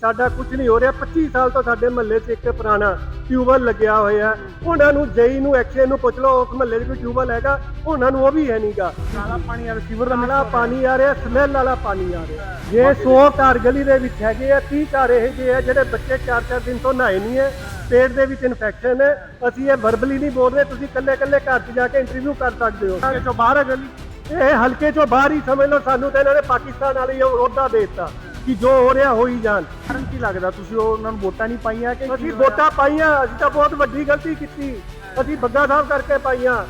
ਸਾਡਾ ਕੁਝ ਨਹੀਂ ਹੋ ਰਿਹਾ। 25 ਸਾਲ ਤੋਂ ਸਾਡੇ ਮਹੱਲੇ 'ਚ ਇੱਕ ਪੁਰਾਣਾ ਟਿਊਬਲ ਲੱਗਿਆ ਹੋਇਆ ਹੈ। ਉਹਨਾਂ ਨੂੰ ਜਈ ਨੂੰ ਐਕਸ਼ਨ ਨੂੰ ਪੁੱਛ ਲਓ ਉਸ ਮਹੱਲੇ 'ਚ ਕੋਈ ਟਿਊਬਲ ਹੈਗਾ? ਉਹਨਾਂ ਨੂੰ ਉਹ ਵੀ ਹੈ ਨਹੀਂਗਾ ਕਾਲਾ ਪਾਣੀ ਆ ਰਿਸੀਵਰ ਦਾ ਕਾਲਾ ਪਾਣੀ ਆ ਰਿਹਾ ਸਮੈਲ ਵਾਲਾ ਪਾਣੀ ਆ ਰਿਹਾ। ਜੇ 100 ਘਰ ਗਲੀ ਦੇ ਵਿੱਚ ਹੈਗੇ ਆ 30 ਘਰ ਇਹ ਜਿਹੇ ਆ ਜਿਹੜੇ ਬੱਚੇ 4-4 ਦਿਨ ਤੋਂ ਨਹਾਏ ਨਹੀਂ ਹੈ। ਪੇਟ ਦੇ ਵਿੱਚ ਇਨਫੈਕਸ਼ਨ ਹੈ। ਅਸੀਂ ਇਹ ਵਰਬਲੀ ਨਹੀਂ ਬੋਲ ਰਹੇ ਤੁਸੀਂ ਕੱਲੇ-ਕੱਲੇ ਘਰ 'ਚ ਜਾ ਕੇ ਇੰਟਰਵਿਊ ਕਰ ਸਕਦੇ ਹੋ। ਬਾਹਰ ਹੈ ਗਲੀ? ਇਹ ਹਲਕੇ ਚੋਂ ਬਾਹਰ ਹੀ ਸਮਝ ਲਓ ਸਾਨੂੰ ਤਾਂ ਇਹਨਾਂ ਨੇ ਪਾਕਿਸਤਾਨ ਵਾਲੀ ਅਹੁਦਾ ਦੇ ਦਿੱਤਾ। ਕਿ ਜੋ ਹੋ ਰਿਹਾ ਹੋ ਹੀ ਜਾਣ। ਕਾਰਨ ਕੀ ਲੱਗਦਾ? ਤੁਸੀਂ ਉਹ ਉਹਨਾਂ ਨੂੰ ਵੋਟਾਂ ਨਹੀਂ ਪਾਈਆਂ ਕਿ ਅਸੀਂ ਵੋਟਾਂ ਪਾਈਆਂ ਅਸੀਂ ਤਾਂ ਬਹੁਤ ਵੱਡੀ ਗਲਤੀ ਕੀਤੀ। ਅਸੀਂ ਬੱਗਾ ਸਾਹਿਬ ਕਰਕੇ ਪਾਈਆਂ।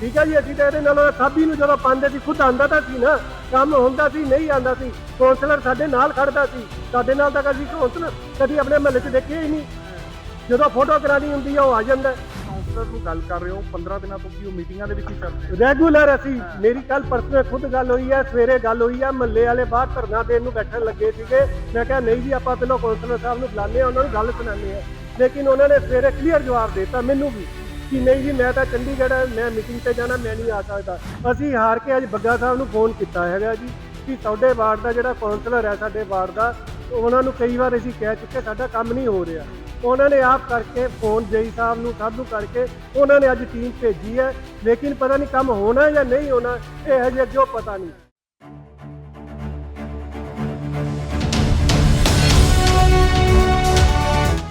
ਠੀਕ ਹੈ ਜੀ ਅਸੀਂ ਤਾਂ ਇਹਦੇ ਨਾਲ ਸਾਬੀ ਨੂੰ ਜਦੋਂ ਪਾਉਂਦੇ ਸੀ ਖੁਦ ਆਂਦਾ ਤਾਂ ਸੀ ਨਾ। ਕੰਮ ਹੁੰਦਾ ਸੀ ਨਹੀਂ ਆਂਦਾ ਸੀ। ਕੌਂਸਲਰ ਸਾਡੇ ਨਾਲ ਖੜਦਾ ਸੀ। ਸਾਡੇ ਨਾਲ ਤਾਂ ਕਦੀ ਕੌਂਸਲਰ ਕਦੀ ਆਪਣੇ ਮਹੱਲੇ 'ਚ ਦੇਖਿਆ ਹੀ ਨਹੀਂ। ਜਦੋਂ ਫੋਟੋ ਕਰਾਣੀ ਹੁੰਦੀ ਆ ਉਹ ਆ ਜਾਂਦਾ। ਕਾਉਂਸਲਰ ਨੂੰ ਗੱਲ ਕਰ ਰਹੇ ਹੋ 15 ਦਿਨਾਂ ਤੋਂ ਕੀ ਉਹ ਮੀਟਿੰਗਾਂ ਦੇ ਵਿੱਚ ਹੀ ਚੱਲ ਰੈਗੂਲਰ ਅਸੀਂ, ਮੇਰੀ ਕੱਲ ਪਰਸੋਂ ਖੁਦ ਗੱਲ ਹੋਈ ਹੈ, ਸਵੇਰੇ ਗੱਲ ਹੋਈ ਹੈ, ਮਹੱਲੇ ਵਾਲੇ ਬਾਹਰ ਧਰਨਾ ਦੇਣ ਨੂੰ ਬੈਠਣ ਲੱਗੇ ਸੀਗੇ। ਮੈਂ ਕਿਹਾ, ਨਹੀਂ ਜੀ, ਆਪਾਂ ਪਹਿਲਾਂ ਕੌਂਸਲਰ ਸਾਹਿਬ ਨੂੰ ਬੁਲਾਉਂਦੇ ਆ ਉਹਨਾਂ ਨੂੰ ਗੱਲ ਸੁਣਾਉਂਦੇ ਆ ਲੇਕਿਨ ਉਹਨਾਂ ਨੇ ਸਵੇਰੇ ਕਲੀਅਰ ਜਵਾਬ ਦਿੱਤਾ ਮੈਨੂੰ ਵੀ, ਕਿ ਨਹੀਂ ਜੀ, ਮੈਂ ਤਾਂ ਚੰਡੀਗੜ੍ਹ, ਮੈਂ ਮੀਟਿੰਗ ਤੇ ਜਾਣਾ, ਮੈਂ ਨਹੀਂ ਆ ਸਕਦਾ। ਅਸੀਂ ਹਾਰ ਕੇ ਅੱਜ ਬੱਗਾ ਸਾਹਿਬ ਨੂੰ ਫੋਨ ਕੀਤਾ ਹੈਗਾ ਜੀ, ਕਿ ਤੁਹਾਡੇ ਵਾਰਡ ਦਾ ਜਿਹੜਾ ਕੌਂਸਲਰ ਹੈ, ਸਾਡੇ ਵਾਰਡ ਦਾ, ਉਹਨਾਂ ਨੂੰ ਕਈ ਵਾਰ ਅਸੀਂ ਕਹਿ ਚੁੱਕੇ, ਸਾਡਾ ਕੰਮ ਨਹੀਂ ਹੋ ਰਿਹਾ। ਉਹਨਾਂ ਨੇ ਆਪ ਕਰਕੇ ਫੋਨ ਜਈ ਸਾਹਿਬ ਨੂੰ ਸਭ ਨੂੰ ਕਰਕੇ ਉਹਨਾਂ ਨੇ ਅੱਜ ਟੀਮ ਭੇਜੀ ਹੈ ਲੇਕਿਨ ਪਤਾ ਨਹੀਂ ਕੰਮ ਹੋਣਾ ਜਾਂ ਨਹੀਂ ਹੋਣਾ ਇਹ ਹਜੇ ਅੱਗੇ ਪਤਾ ਨਹੀਂ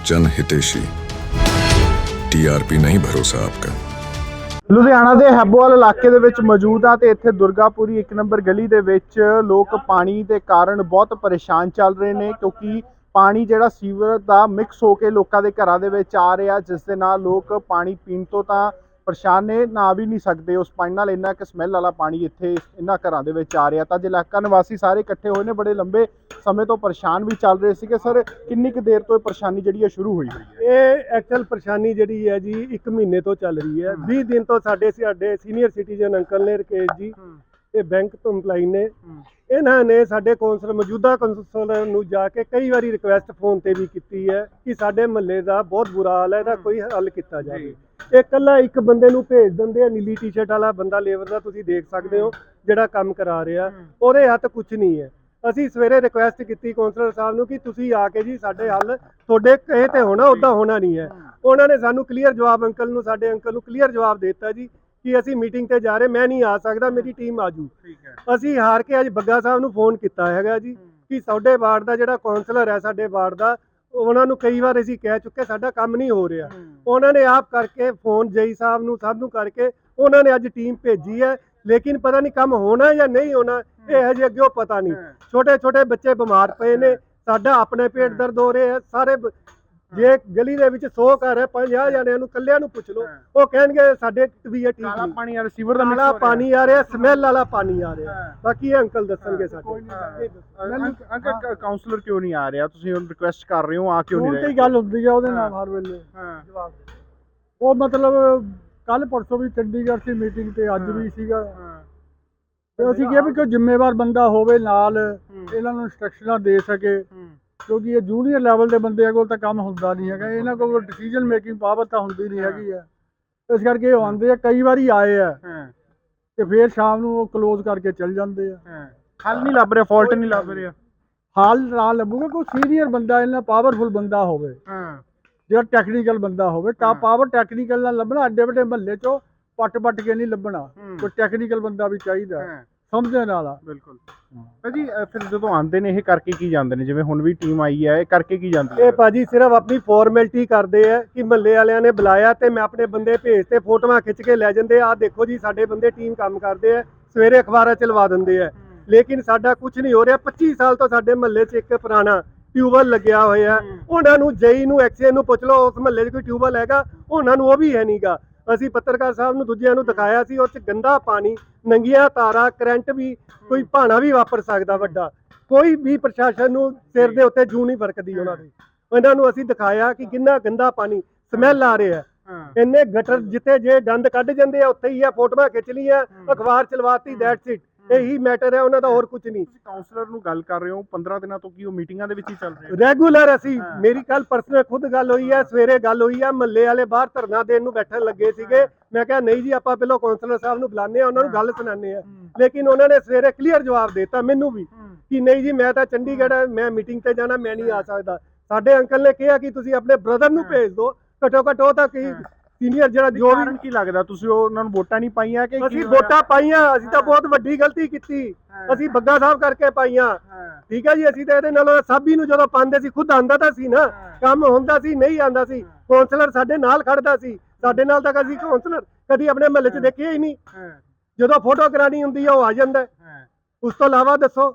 जन हितेशी टीआरपी नहीं भरोसा आपका ਲੁਧਿਆਣਾ ਦੇ ਹੈਬੋਵਾਲ ਇਲਾਕੇ ਦੇ ਵਿੱਚ ਮੌਜੂਦ ਆ ਤੇ ਇੱਥੇ ਦੁਰਗਾਪੁਰੀ ਇੱਕ ਨੰਬਰ ਗਲੀ ਦੇ ਵਿੱਚ ਲੋਕ ਪਾਣੀ ਦੇ ਕਾਰਨ ਬਹੁਤ ਪਰੇਸ਼ਾਨ ਚੱਲ ਰਹੇ ਨੇ ਕਿਉਂਕਿ ਪਾਣੀ ਜਿਹੜਾ ਸੀਵਰ ਦਾ ਮਿਕਸ ਹੋ ਕੇ ਲੋਕਾਂ ਦੇ ਘਰਾਂ ਦੇ ਵਿੱਚ ਆ ਰਿਹਾ ਜਿਸ ਦੇ ਨਾਲ ਲੋਕ ਪਾਣੀ ਪੀਣ ਤੋਂ ਤਾਂ ਪਰੇਸ਼ਾਨ ਨੇ ਨਾ ਵੀ ਨਹੀਂ ਸਕਦੇ। ਉਸ ਪਾਣੀ ਨਾਲ ਇੰਨਾ ਕਿ ਸਮੈਲ ਵਾਲਾ ਪਾਣੀ ਇੱਥੇ ਇਹਨਾਂ ਘਰਾਂ ਦੇ ਵਿੱਚ ਆ ਰਿਹਾ। ਤਾਂ ਜੇ ਇਲਾਕਾ ਨਿਵਾਸੀ ਸਾਰੇ ਇਕੱਠੇ ਹੋਏ ਨੇ ਬੜੇ ਲੰਬੇ ਸਮੇਂ ਤੋਂ ਪਰੇਸ਼ਾਨ ਵੀ ਚੱਲ ਰਹੇ ਸੀਗੇ। ਸਰ ਕਿੰਨੀ ਕੁ ਦੇਰ ਤੋਂ ਇਹ ਪਰੇਸ਼ਾਨੀ ਜਿਹੜੀ ਹੈ ਸ਼ੁਰੂ ਹੋਈ ਹੋਈ ਹੈ? ਇਹ ਐਕਚੁਅਲ ਪਰੇਸ਼ਾਨੀ ਜਿਹੜੀ ਹੈ ਜੀ 1 ਮਹੀਨੇ ਤੋਂ ਚੱਲ ਰਹੀ ਹੈ। 20 ਦਿਨ ਤੋਂ ਸਾਡੇ ਸਾਡੇ ਸੀਨੀਅਰ ਸਿਟੀਜ਼ਨ ਅੰਕਲ ਨੇ ਰਕੇਸ਼ ਜੀ ਇਹ ਬੈਂਕ ਤੋਂ EMPLOYE ਨੇ। ਇਹਨਾਂ ਨੇ ਸਾਡੇ ਕੌਂਸਲ ਮੌਜੂਦਾ ਕੌਂਸਲਰ ਨੂੰ ਜਾ ਕੇ ਕਈ ਵਾਰੀ ਰਿਕੁਐਸਟ ਫੋਨ ਤੇ ਵੀ ਕੀਤੀ ਹੈ ਕਿ ਸਾਡੇ ਮਹੱਲੇ ਦਾ ਬਹੁਤ ਬੁਰਾ ਹਾਲ ਹੈ ਇਹਦਾ ਕੋਈ ਹੱਲ ਕੀਤਾ ਜਾਵੇ। ਇਹ ਕੱਲਾ ਇੱਕ ਬੰਦੇ ਨੂੰ ਭੇਜ ਦਿੰਦੇ ਆ ਨੀਲੀ ਟੀ-ਸ਼ਰਟ ਵਾਲਾ ਬੰਦਾ ਲੇਬਰ ਦਾ ਤੁਸੀਂ ਦੇਖ ਸਕਦੇ ਹੋ ਜਿਹੜਾ ਕੰਮ ਕਰਾ ਰਿਹਾ। ਉਹਦੇ ਹੱਥ ਕੁਝ ਨਹੀਂ ਹੈ। ਅਸੀਂ ਸਵੇਰੇ ਰਿਕੁਐਸਟ ਕੀਤੀ ਕੌਂਸਲਰ ਸਾਹਿਬ ਨੂੰ ਕਿ ਤੁਸੀਂ ਆ ਕੇ ਜੀ ਸਾਡੇ ਹੱਲ ਤੁਹਾਡੇ ਕਹੇ ਤੇ ਹੋਣਾ ਉਦਾਂ ਹੋਣਾ ਨਹੀਂ ਹੈ। ਉਹਨਾਂ ਨੇ ਸਾਨੂੰ ਕਲੀਅਰ ਜਵਾਬ ਅੰਕਲ ਨੂੰ ਸਾਡੇ ਅੰਕਲ ਨੂੰ ਕਲੀਅਰ ਜਵਾਬ ਦਿੱਤਾ ਜੀ। ਕਿ ਅਸੀਂ ਮੀਟਿੰਗ ਤੇ ਜਾ ਰਹੇ ਮੈਂ ਨਹੀਂ ਆ ਸਕਦਾ ਮੇਰੀ ਟੀਮ ਠੀਕ ਹੈ। ਅਸੀਂ ਹਾਰ ਕੇ ਅੱਜ ਬੱਗਾ ਸਾਹਿਬ ਨੂੰ ਫੋਨ ਕੀਤਾ ਹੈਗਾ ਜੀ ਕਿ ਸਾਡੇ ਵਾਰਡ ਦਾ ਜਿਹੜਾ ਕਾਉਂਸਲਰ ਹੈ ਸਾਡੇ ਵਾਰਡ ਦਾ ਉਹਨਾਂ ਨੂੰ ਕਈ ਵਾਰ ਅਸੀਂ ਕਹਿ ਚੁੱਕੇ ਸਾਡਾ ਕੰਮ ਨਹੀਂ ਹੋ ਰਿਹਾ। ਉਹਨਾਂ ਨੇ ਆਪ ਕਰਕੇ ਫੋਨ ਜਈ ਸਾਹਿਬ ਨੂੰ ਸਭ ਨੂੰ ਕਰਕੇ ਉਹਨਾਂ ਨੇ ਅੱਜ ਟੀਮ ਭੇਜੀ ਹੈ ਲੇਕਿਨ ਪਤਾ ਨਹੀਂ ਕੰਮ ਹੋਣਾ ਜਾਂ ਨਹੀਂ ਹੋਣਾ ਇਹ ਹਜੇ ਅੱਗੇ ਪਤਾ ਨਹੀਂ। ਛੋਟੇ ਛੋਟੇ ਬੱਚੇ ਬਿਮਾਰ ਪਏ ਨੇ ਸਾਡਾ ਆਪਣੇ ਪੇਟ ਦਰਦ ਹੋ ਰਿਹਾ ਸਾਰੇ ਜੇ ਗਲੀ ਦੇ ਵਿੱਚ 100 ਘਰ ਹੈ 50 ਜਣਿਆਂ ਨੂੰ ਕੱਲਿਆਂ ਨੂੰ ਪੁੱਛ ਲਓ ਉਹ ਕਹਿਣਗੇ ਸਾਡੇ ਤਬੀਅਤ ਠੀਕ ਨਹੀਂ ਪਾਣੀ ਆ ਰਿਸੀਵਰ ਦਾ ਕਾਲਾ ਰਿਹਾ। ਪਾਣੀ ਆ ਰਿਹਾ ਸਮੈਲ ਵਾਲਾ ਪਾਣੀ ਆ ਰਿਹਾ। ਬਾਕੀ ਇਹ ਅੰਕਲ ਦੱਸਣਗੇ ਸਾਡੇ। ਅੰਕਲ ਕਾਉਂਸਲਰ ਕਿਉਂ ਨਹੀਂ ਆ ਰਿਹਾ? ਤੁਸੀਂ ਹੁਣ ਰਿਕੁਐਸਟ ਕਰ ਰਹੇ ਹੋ ਆ ਕਿਉਂ ਨਹੀਂ ਰਹੇ? ਹੀ ਗੱਲ ਹੁੰਦੀ ਆ ਉਹਦੇ ਨਾਲ ਹਰ ਵੇਲੇ। ਹਾਂ। ਉਹ ਮਤਲਬ ਕੱਲ ਪਰਸੋਂ ਵੀ ਚੰਡੀਗੜ੍ਹ ਸੀ ਮੀਟਿੰਗ ਤੇ ਅੱਜ ਵੀ ਸੀਗਾ। ਤੇ ਅਸੀਂ ਕਿਹਾ ਵੀ ਕੋਈ ਜ਼ਿੰਮੇਵਾਰ ਬੰਦਾ ਹੋਵੇ ਨਾਲ ਇਹਨਾਂ ਨੂੰ ਇੰਸਟਰਕਸ਼ਨਾਂ ਦੇ ਸਕੇ। ਕਿਉਂਕਿ ਇਹ ਜੂਨੀਅਰ ਲੈਵਲ ਦੇ ਬੰਦਿਆਂ ਕੋਲ ਤਾਂ ਕੰਮ ਹੁੰਦਾ ਨਹੀਂ ਹੈਗਾ ਇਹਨਾਂ ਕੋਲ ਡਿਸੀਜਨ ਮੇਕਿੰਗ ਪਾਵਰ ਤਾਂ ਹੁੰਦੀ ਨਹੀਂ ਹੈਗੀ ਆ ਇਸ ਕਰਕੇ ਇਹ ਆਉਂਦੇ ਆ ਕਈ ਵਾਰੀ ਆਏ ਆ ਤੇ ਫਿਰ ਸ਼ਾਮ ਨੂੰ ਉਹ ਕਲੋਜ਼ ਕਰਕੇ ਚੱਲ ਜਾਂਦੇ ਆ। ਹੱਲ ਨਹੀਂ ਲੱਭ ਰਿਹਾ ਫਾਲਟ ਨਹੀਂ ਲੱਭ ਰਿਹਾ। ਹਾਲ ਨਾਲ ਲੱਭੂਗਾ ਕੋਈ ਸੀਨੀਅਰ ਬੰਦਾ ਇਹਨਾਂ ਪਾਵਰਫੁਲ ਬੰਦਾ ਹੋਵੇ। ਹਾਂ। ਜਿਹੜਾ ਟੈਕਨੀਕਲ ਬੰਦਾ ਹੋਵੇ ਤਾਂ ਪਾਵਰ ਟੈਕਨੀਕਲ ਨਾਲ ਲੱਭਣਾ ਅੱਡੇ ਵੱਡੇ ਮਹੱਲੇ ਚੋਂ ਪੱਟ ਪੱਟ ਕੇ ਨਹੀਂ ਲੱਭਣਾ। ਕੋਈ ਟੈਕਨੀਕਲ ਬੰਦਾ ਵੀ ਚਾਹੀਦਾ। ਹਾਂ ਸਮਝਣ ਵਾਲਾ। ਬਿਲਕੁਲ। ਭਾਜੀ ਅ, ਫਿਰ ਜਦੋਂ ਆਉਂਦੇ ਨੇ ਇਹ ਕਰਕੇ ਕੀ ਜਾਂਦੇ ਨੇ? ਜਿਵੇਂ ਹੁਣ ਵੀ ਟੀਮ ਆਈ ਹੈ ਇਹ ਕਰਕੇ ਕੀ ਜਾਂਦੀ ਹੈ ਇਹ ਭਾਜੀ ਸਿਰਫ ਆਪਣੀ ਫਾਰਮੈਲਿਟੀ ਕਰਦੇ ਆ ਕਿ ਮਹੱਲੇ ਵਾਲਿਆਂ ਨੇ ਬੁਲਾਇਆ ਤੇ ਮੈਂ ਆਪਣੇ ਬੰਦੇ ਭੇਜ ਤੇ ਫੋਟੋਆਂ ਖਿੱਚ ਕੇ ਲੈ ਜਾਂਦੇ ਆ। ਦੇਖੋ ਜੀ ਸਾਡੇ ਬੰਦੇ ਟੀਮ ਕੰਮ ਕਰਦੇ ਆ ਸਵੇਰੇ ਅਖਬਾਰਾਂ ਚ ਲਵਾ ਦਿੰਦੇ ਆ। ਲੇਕਿਨ ਸਾਡਾ ਕੁਝ ਨਹੀਂ ਹੋ ਰਿਹਾ। 25 ਸਾਲ ਤੋਂ ਸਾਡੇ ਮਹੱਲੇ 'ਚ ਇੱਕ ਪੁਰਾਣਾ ਟਿਊਬਲ ਲੱਗਿਆ ਹੋਇਆ। ਉਹਨਾਂ ਨੂੰ ਜਈ ਨੂੰ ਐਕਸੀਅਨ ਨੂੰ ਪੁੱਛ ਲਓ ਉਸ ਮਹੱਲੇ 'ਚ ਕੋਈ ਟਿਊਬਲ ਹੈਗਾ? ਉਹਨਾਂ ਨੂੰ ਉਹ ਵੀ ਹੈ ਨਹੀਂਗਾ ਅਸੀਂ ਪੱਤਰਕਾਰ ਸਾਹਿਬ ਨੂੰ ਦੂਜਿਆਂ ਨੂੰ ਦਿਖਾਇਆ ਸੀ ਉਹ 'ਚ ਗੰਦਾ ਪਾਣੀ ਨੰਗੀਆਂ ਤਾਰਾਂ ਕਰੰਟ ਵੀ ਕੋਈ ਭਾਣਾ ਵੀ ਵਾਪਰ ਸਕਦਾ ਵੱਡਾ। ਕੋਈ ਵੀ ਪ੍ਰਸ਼ਾਸਨ ਨੂੰ ਸਿਰ ਦੇ ਉੱਤੇ ਜੂ ਨਹੀਂ ਵਰਕਦੀ ਉਹਨਾਂ ਦੀ। ਉਹਨਾਂ ਨੂੰ ਅਸੀਂ ਦਿਖਾਇਆ ਕਿ ਕਿੰਨਾ ਗੰਦਾ ਪਾਣੀ ਸਮੈਲ ਆ ਰਿਹਾ ਇੰਨੇ ਗਟਰ ਜਿੱਥੇ ਜੇ ਗੰਦ ਕੱਢ ਜਾਂਦੇ ਆ ਉੱਥੇ ਹੀ ਆ ਫੋਟੋਆਂ ਖਿੱਚ ਲਈਆਂ ਅਖਬਾਰ ਚਲਵਾਤੀ ਦੈਟਸ ਇਟ ਇਹੀ ਮੈਟਰ ਹੈ ਉਹਨਾਂ ਦਾ ਹੋਰ ਕੁਝ ਨਹੀਂ। ਤੁਸੀਂ ਕਾਉਂਸਲਰ ਨੂੰ ਗੱਲ ਕਰ ਰਹੇ ਹੋ 15 ਦਿਨਾਂ ਤੋਂ ਕੀ ਉਹ ਮੀਟਿੰਗਾਂ ਦੇ ਵਿੱਚ ਹੀ ਚੱਲ ਰਹੇ ਰੈਗੂਲਰ ਅਸੀਂ ਮੇਰੀ ਕੱਲ ਪਰਸਨਲ ਖੁਦ ਗੱਲ ਹੋਈ ਹੈ ਸਵੇਰੇ ਗੱਲ ਹੋਈ ਹੈ ਮਹੱਲੇ ਵਾਲੇ ਬਾਹਰ ਧਰਨਾ ਦੇਣ ਨੂੰ ਬੈਠਣ ਲੱਗੇ ਸੀਗੇ। ਮੈਂ ਕਿਹਾ ਨਹੀਂ ਜੀ ਆਪਾਂ ਪਹਿਲਾਂ ਕੌਂਸਲਰ ਸਾਹਿਬ ਨੂੰ ਬੁਲਾਉਂਦੇ ਆ ਉਹਨਾਂ ਨੂੰ ਗੱਲ ਸੁਣਾਉਂਦੇ ਆ ਲੇਕਿਨ ਉਹਨਾਂ ਨੇ ਸਵੇਰੇ ਕਲੀਅਰ ਜਵਾਬ ਦਿੱਤਾ ਮੈਨੂੰ ਵੀ ਕਿ ਨਹੀਂ ਜੀ ਮੈਂ ਤਾਂ ਚੰਡੀਗੜ੍ਹ ਮੈਂ ਮੀਟਿੰਗ ਤੇ ਜਾਣਾ ਮੈਂ ਨਹੀਂ ਆ ਸਕਦਾ। ਸਾਡੇ ਅੰਕਲ ਨੇ ਕਿਹਾ ਕਿ ਤੁਸੀਂ ਆਪਣੇ ਬ੍ਰਦਰ ਨੂੰ ਭੇਜ ਦਿਓ। ਘਟੋ ਘੱਟ ਤਾਂ ਕੀ ਸੀਨੀਅਰ ਜਿਹੜਾ ਜੋ ਵੀ ਕੀ ਲੱਗਦਾ ਤੁਸੀਂ ਉਹ ਉਹਨਾਂ ਨੂੰ ਵੋਟਾਂ ਨਹੀਂ ਪਾਈਆਂ ਕਿ ਅਸੀਂ? ਵੋਟਾਂ ਪਾਈਆਂ ਅਸੀਂ ਤਾਂ ਬਹੁਤ ਵੱਡੀ ਗਲਤੀ ਕੀਤੀ। ਅਸੀਂ ਬੱਗਾ ਸਾਹਿਬ ਕਰਕੇ ਪਾਈਆਂ। ਠੀਕ ਹੈ ਜੀ ਅਸੀਂ ਤਾਂ ਇਹਦੇ ਨਾਲੋਂ ਸਾਬੀ ਨੂੰ ਜਦੋਂ ਪਾਉਂਦੇ ਸੀ ਖੁਦ ਆਂਦਾ ਤਾਂ ਸੀ ਨਾ। ਕੰਮ ਹੁੰਦਾ ਸੀ ਨਹੀਂ ਆਂਦਾ ਸੀ। ਕਾਉਂਸਲਰ ਸਾਡੇ ਨਾਲ ਖੜਦਾ ਸੀ। ਸਾਡੇ ਨਾਲ ਤਾਂ ਅਸੀਂ ਕਾਉਂਸਲਰ ਕਦੀ ਆਪਣੇ ਮਹੱਲੇ 'ਚ ਦੇਖਿਆ ਹੀ ਨਹੀਂ। ਜਦੋਂ ਫੋਟੋ ਕਰਾਣੀ ਹੁੰਦੀ ਹੈ ਉਹ ਆ ਜਾਂਦਾ। ਉਸ ਤੋਂ ਇਲਾਵਾ ਦੱਸੋ।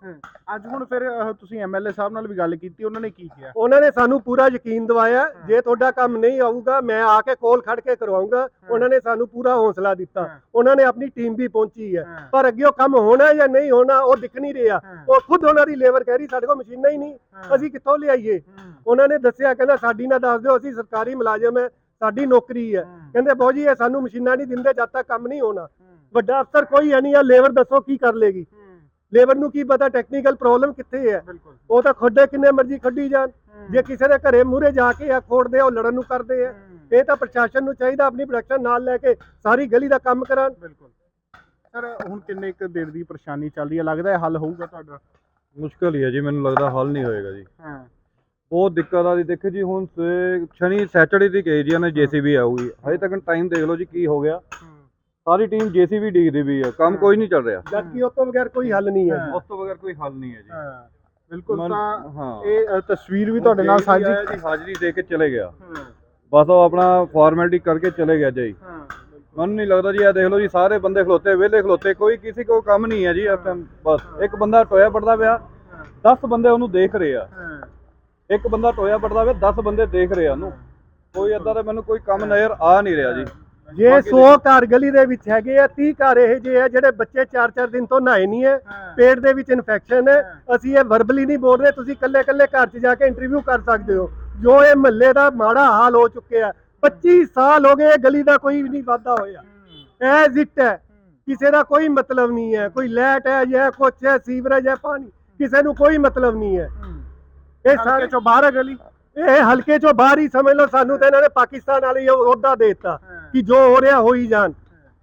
ਅੱਜ ਹੁਣ ਫਿਰ ਅਹ, ਤੁਸੀਂ ਐਮਐਲਏ ਸਾਹਿਬ ਨਾਲ ਵੀ ਗੱਲ ਕੀਤੀ ਉਹਨਾਂ ਨੇ ਕੀ ਕਿਹਾ? ਉਹਨਾਂ ਨੇ ਸਾਨੂੰ ਪੂਰਾ ਯਕੀਨ ਦਿਵਾਇਆ ਜੇ ਤੁਹਾਡਾ ਕੰਮ ਨਹੀਂ ਆਊਗਾ ਮੈਂ ਆ ਕੇ ਕੋਲ ਖੜ ਕੇ ਕਰਵਾਉਂਗਾ ਉਹਨਾਂ ਨੇ ਸਾਨੂੰ ਪੂਰਾ ਹੌਸਲਾ ਦਿੱਤਾ। ਉਹਨਾਂ ਨੇ ਆਪਣੀ ਟੀਮ ਵੀ ਪਹੁੰਚੀ ਹੈ। ਪਰ ਅੱਗੇ ਉਹ ਕੰਮ ਹੋਣਾ ਜਾਂ ਨਹੀਂ ਹੋਣਾ ਉਹ ਦਿਖ ਨਹੀਂ ਰਿਹਾ। ਉਹ ਖੁਦ ਉਹਨਾਂ ਦੀ ਲੇਬਰ ਕਹਿ ਰਹੀ ਸਾਡੇ ਕੋਲ ਮਸ਼ੀਨਾਂ ਹੀ ਨਹੀਂ ਅਸੀਂ ਕਿੱਥੋਂ ਲਿਆਈਏ? ਉਹਨਾਂ ਨੇ ਦੱਸਿਆ ਕਹਿੰਦਾ ਸਾਡੀ ਨਾ ਦੱਸ ਦਿਓ ਅਸੀਂ ਸਰਕਾਰੀ ਮੁਲਾਜ਼ਮ ਹੈ ਸਾਡੀ ਨੌਕਰੀ ਹੈ। ਕਹਿੰਦੇ ਬਹੁ ਜੀ ਇਹ ਸਾਨੂੰ ਮਸ਼ੀਨਾਂ ਨਹੀਂ ਦਿੰਦੇ ਜਦ ਤੱਕ ਕੰਮ ਨਹੀਂ ਹੋਣਾ। ਵੱਡਾ ਅਫਸਰ ਕੋਈ ਹੈ ਨਹੀਂ ਆ ਲੇਬਰ ਦੱਸੋ ਕੀ ਕਰ ਲੇਗੀ? ਲੇਬਰ ਨੂੰ ਕੀ ਪਤਾ ਟੈਕਨੀਕਲ ਪ੍ਰੋਬਲਮ ਕਿੱਥੇ ਹੈ? ਉਹ ਤਾਂ ਖੱਡੇ ਕਿੰਨੇ ਮਰਜ਼ੀ ਖੱਡੀ ਜਾਣ। ਜੇ ਕਿਸੇ ਦੇ ਘਰੇ ਮੂਹਰੇ ਜਾ ਕੇ ਆ ਖੋੜਦੇ ਆ ਉਹ ਲੜਨ ਨੂੰ ਕਰਦੇ ਆ। ਇਹ ਤਾਂ ਪ੍ਰਸ਼ਾਸਨ ਨੂੰ ਚਾਹੀਦਾ ਆਪਣੀ ਪ੍ਰੋਡਕਸ਼ਨ ਨਾਲ ਲੈ ਕੇ ਸਾਰੀ ਗਲੀ ਦਾ ਕੰਮ ਕਰਾਉਣ। ਬਿਲਕੁਲ। ਸਰ ਹੁਣ ਕਿੰਨੇ ਕੁ ਦੇਰ ਦੀ ਪਰੇਸ਼ਾਨੀ ਚੱਲ ਰਹੀ ਹੈ? ਲੱਗਦਾ ਹੈ ਹੱਲ ਹੋਊਗਾ ਤੁਹਾਡਾ? ਮੁਸ਼ਕਲ ਹੀ ਹੈ ਜੀ ਮੈਨੂੰ ਲੱਗਦਾ ਹੱਲ ਨਹੀਂ ਹੋਏਗਾ ਜੀ। ਹਾਂ। ਬਹੁਤ ਦਿੱਕਤ ਆ ਦੀ ਦੇਖੋ ਜੀ ਹੁਣ ਸੇ- ਸ਼ਨੀ ਸੈਟਰਡੇ ਦੀ ਕਹੀ ਜੀ ਉਹਨੇ ਜੀਸੀਬੀ ਆਊਗੀ। ਹਜੇ ਤੱਕ ਟਾਈਮ ਦੇਖ ਲਓ ਜੀ ਕੀ ਹੋ ਗਿਆ। ਸਾਰੀ ਟੀਮ ਜੀਸੀਬੀ ਡੀਕਦੀ ਵੀ ਹੈ ਕੰਮ ਕੋਈ ਨਹੀਂ ਚੱਲ ਰਿਹਾ। ਜਦ ਕਿ ਉਸ ਤੋਂ ਬਗੈਰ ਕੋਈ ਹੱਲ ਨਹੀਂ ਹੈ ਉਸ ਤੋਂ ਬਗੈਰ ਕੋਈ ਹੱਲ ਨਹੀਂ ਹੈ ਜੀ। ਬਿਲਕੁਲ ਤਾਂ ਇਹ ਤਸਵੀਰ ਵੀ ਤੁਹਾਡੇ ਨਾਲ ਸਾਂਝੀ ਜੀ ਹਾਜ਼ਰੀ ਦੇ ਕੇ ਚਲੇ ਗਿਆ। ਬਸ ਉਹ ਆਪਣਾ ਫਾਰਮੈਲਿਟੀ ਕਰਕੇ ਚਲੇ ਗਿਆ ਜੀ। ਮੈਨੂੰ ਨਹੀਂ ਲੱਗਦਾ ਜੀ ਇਹ ਦੇਖ ਲਓ ਜੀ ਸਾਰੇ ਬੰਦੇ ਖਲੋਤੇ ਵਿਹਲੇ ਖਲੋਤੇ ਕੋਈ ਕਿਸੇ ਕੋ ਕੰਮ ਨਹੀਂ ਹੈ ਜੀ ਇਸ ਟਾਈਮ ਬਸ। ਇੱਕ ਬੰਦਾ ਟੋਇਆ ਪੜਦਾ ਪਿਆ 10 ਬੰਦੇ ਉਹਨੂੰ ਦੇਖ ਰਹੇ ਆ। ਇੱਕ ਬੰਦਾ ਟੋਇਆ ਪੜਦਾ ਪਿਆ 10 ਬੰਦੇ ਦੇਖ ਰਹੇ ਆ ਉਹਨੂੰ। ਕੋਈ ਏਦਾਂ ਦਾ ਮੈਨੂੰ ਕੋਈ ਕੰਮ ਨਜ਼ਰ ਆ ਨਹੀਂ ਰਿਹਾ ਜੀ। ਜੇ ਬਾਕੀ 100 ਘਰ ਗਲੀ ਦੇ ਵਿੱਚ ਹੈਗੇ ਆ 30 ਘਰ ਇਹ ਜਿਹੇ ਆ ਜਿਹੜੇ ਬੱਚੇ 4-4 ਦਿਨ ਤੋਂ ਨਹਾਏ ਨਹੀਂ ਹੈ। ਪੇਟ ਦੇ ਵਿੱਚ ਇਨਫੈਕਸ਼ਨ ਹੈ। ਅਸੀਂ ਇਹ ਵਰਬਲੀ ਨਹੀਂ ਬੋਲ ਰਹੇ ਤੁਸੀਂ ਕੱਲੇ-ਕੱਲੇ ਘਰ 'ਚ ਜਾ ਕੇ ਇੰਟਰਵਿਊ ਕਰ ਸਕਦੇ ਹੋ। ਜੋ ਇਹ ਮਹੱਲੇ ਦਾ ਮਾੜਾ ਹਾਲ ਹੋ ਚੁੱਕਿਆ 25 ਸਾਲ ਹੋ ਗਏ ਗਲੀ ਦਾ ਕੋਈ ਨਹੀਂ ਵਾਧਾ ਹੋਇਆ। ਐ ਜ਼ਿੱਟ ਹੈ। ਕਿਸੇ ਦਾ ਕੋਈ ਮਤਲਬ ਨਹੀਂ ਹੈ। ਕੋਈ ਲਾਈਟ ਹੈ ਜਾਂ ਕੁਛ ਹੈ ਸੀਵਰੇਜ ਹੈ ਪਾਣੀ ਕਿਸੇ ਨੂੰ ਕੋਈ ਮਤਲਬ ਨਹੀਂ ਹੈ। ਇਹ ਸਾਰੇ ਚੋਂ ਬਾਹਰ ਗਲੀ? ਇਹ ਹਲਕੇ ਚੋਂ ਬਾਹਰ ਹੀ ਸਮਝ ਲਓ ਸਾਨੂੰ ਤਾਂ ਇਹਨਾਂ ਨੇ ਪਾਕਿਸਤਾਨ ਵਾਲੀ ਅਹੁਦਾ ਦੇ ਦਿੱਤਾ। ਕਿ ਜੋ ਹੋ ਰਿਹਾ ਹੋ ਹੀ ਜਾਣ।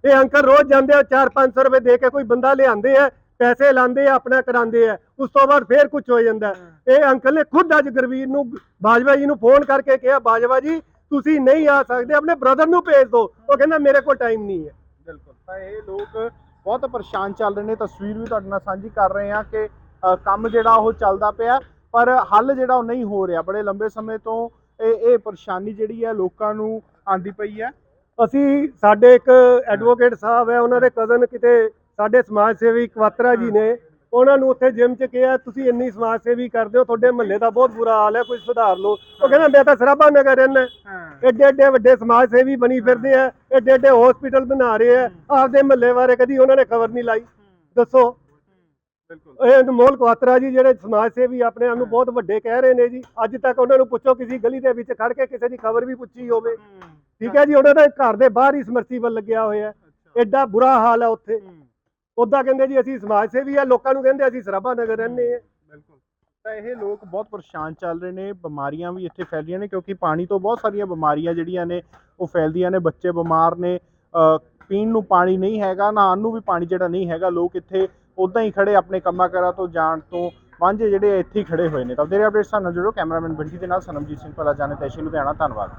ਇਹ ਅੰਕਲ ਰੋਜ਼ ਜਾਂਦੇ ਆ 4-500 ਰੁਪਏ ਦੇ ਕੇ ਕੋਈ ਬੰਦਾ ਲਿਆਂਦੇ ਆ ਪੈਸੇ ਲਾਉਂਦੇ ਆ ਆਪਣਾ ਕਰਾਉਂਦੇ ਆ ਉਸ ਤੋਂ ਬਾਅਦ ਫੇਰ ਕੁਝ ਹੋ ਜਾਂਦਾ। ਇਹ ਅੰਕਲ ਨੇ ਖੁਦ ਅੱਜ ਗੁਰਵੀਰ ਨੂੰ ਬਾਜਵਾ ਜੀ ਨੂੰ ਫੋਨ ਕਰਕੇ ਕਿਹਾ ਬਾਜਵਾ ਜੀ ਤੁਸੀਂ ਨਹੀਂ ਆ ਸਕਦੇ ਆਪਣੇ ਬ੍ਰਦਰ ਨੂੰ ਭੇਜ ਦਿਓ ਉਹ ਕਹਿੰਦਾ ਮੇਰੇ ਕੋਲ ਟਾਈਮ ਨਹੀਂ ਹੈ। ਬਿਲਕੁਲ। ਤਾਂ ਇਹ ਲੋਕ ਬਹੁਤ ਪਰੇਸ਼ਾਨ ਚੱਲ ਰਹੇ ਨੇ। ਤਸਵੀਰ ਵੀ ਤੁਹਾਡੇ ਨਾਲ ਸਾਂਝੀ ਕਰ ਰਹੇ ਹਾਂ ਕਿ ਕੰਮ ਜਿਹੜਾ ਉਹ ਚੱਲਦਾ ਪਿਆ ਪਰ ਹੱਲ ਜਿਹੜਾ ਉਹ ਨਹੀਂ ਹੋ ਰਿਹਾ। ਬੜੇ ਲੰਬੇ ਸਮੇਂ ਤੋਂ ਇਹ ਇਹ ਪਰੇਸ਼ਾਨੀ ਜਿਹੜੀ ਹੈ ਲੋਕਾਂ ਨੂੰ ਆਂਦੀ ਪਈ ਹੈ। ਅਸੀਂ ਸਾਡੇ ਇੱਕ ਐਡਵੋਕੇਟ ਸਾਹਿਬ ਹੈ ਉਹਨਾਂ ਦੇ ਕਜ਼ਨ ਕਿਤੇ ਸਾਡੇ ਸਮਾਜ ਸੇਵੀ ਕਵਾਤਰਾ ਜੀ ਨੇ। ਉਹਨਾਂ ਨੂੰ ਉੱਥੇ ਜਿਮ 'ਚ ਕਿਹਾ ਤੁਸੀਂ ਇੰਨੀ ਸਮਾਜ ਸੇਵੀ ਕਰਦੇ ਹੋ ਤੁਹਾਡੇ ਮਹੱਲੇ ਦਾ ਬਹੁਤ ਬੁਰਾ ਹਾਲ ਹੈ ਕੋਈ ਸੁਧਾਰ ਲਓ। ਉਹ ਕਹਿੰਦਾ ਮੈਂ ਤਾਂ ਸਰਾਭਾ ਨਗਰ ਰਹਿੰਦਾ ਐਡੇ ਐਡੇ ਵੱਡੇ ਸਮਾਜ ਸੇਵੀ ਬਣੀ ਫਿਰਦੇ ਆ ਐਡੇ ਐਡੇ ਹਸਪੀਟਲ ਬਣਾ ਰਹੇ ਆ। ਆਪਦੇ ਮਹੱਲੇ ਬਾਰੇ ਕਦੀ ਉਹਨਾਂ ਨੇ ਖਬਰ ਨਹੀਂ ਲਾਈ। ਦੱਸੋ। ਬਿਲਕੁਲ। ਇਹ ਅਨਮੋਲ ਕੁਆਤਰਾ ਜੀ ਜਿਹੜੇ ਸਮਾਜ ਸੇਵੀ ਆਪਣੇ ਆਪ ਨੂੰ ਬਹੁਤ ਵੱਡੇ ਕਹਿ ਰਹੇ ਨੇ ਜੀ। ਅੱਜ ਤੱਕ ਉਹਨਾਂ ਨੂੰ ਪੁੱਛੋ ਕਿਸੇ ਗਲੀ ਦੇ ਵਿੱਚ ਖੜ ਕੇ ਕਿਸੇ ਦੀ ਖਬਰ ਵੀ ਪੁੱਛੀ ਹੋਵੇ। ਠੀਕ ਹੈ ਜੀ ਉਹਨਾਂ ਦੇ ਘਰ ਦੇ ਬਾਹਰ ਹੀ ਸਮਰਸੀਬਲ ਲੱਗਿਆ ਹੋਇਆ। ਐਡਾ ਬੁਰਾ ਹਾਲ ਹੈ ਉੱਥੇ। ਉਦਾਂ ਕਹਿੰਦੇ ਜੀ ਅਸੀਂ ਸਮਾਜ ਸੇਵੀ ਆ ਲੋਕਾਂ ਨੂੰ ਕਹਿੰਦੇ ਅਸੀਂ ਸਰਾਭਾ ਨਗਰ ਰਹਿੰਦੇ ਆ ਬਿਲਕੁਲ। ਤਾਂ ਇਹ ਲੋਕ ਬਹੁਤ ਪਰੇਸ਼ਾਨ ਚੱਲ ਰਹੇ ਨੇ ਬਿਮਾਰੀਆਂ ਵੀ ਇੱਥੇ ਫੈਲੀਆਂ ਨੇ ਕਿਉਂਕਿ ਪਾਣੀ ਤੋਂ ਬਹੁਤ ਸਾਰੀਆਂ ਬਿਮਾਰੀਆਂ ਜਿਹੜੀਆਂ ਨੇ ਉਹ ਫੈਲਦੀਆਂ ਨੇ ਬੱਚੇ ਬਿਮਾਰ ਨੇ ਪੀਣ ਨੂੰ ਪਾਣੀ ਨਹੀਂ ਹੈਗਾ ਨਹਾਉਣ ਨੂੰ ਵੀ ਪਾਣੀ ਜਿਹੜਾ ਨਹੀਂ ਹੈਗਾ ਲੋਕ ਇੱਥੇ ਉਦਾਂ ਹੀ ਖੜੇ ਆਪਣੇ ਕੰਮਾਂ ਕਾਰਾਂ ਤੋਂ ਜਾਣ ਤੋਂ ਵਾਂਝੇ ਜਿਹੜੇ ਇੱਥੇ ਹੀ ਖੜੇ ਹੋਏ ਨੇ। ਤਾਂ ਦੇਰੇ ਅਪਡੇਟਸ ਨਾਲ ਜੁੜੋ ਕੈਮਰਾਮੈਨ ਬੰਟੀ ਦੇ ਨਾਲ ਸਨਮਜੀਤ ਸਿੰਘ ਭਲਾ ਜਾਣੇ ਤੈਸ਼ੀ ਲੁਧਿਆਣਾ ਧੰਨਵਾਦ।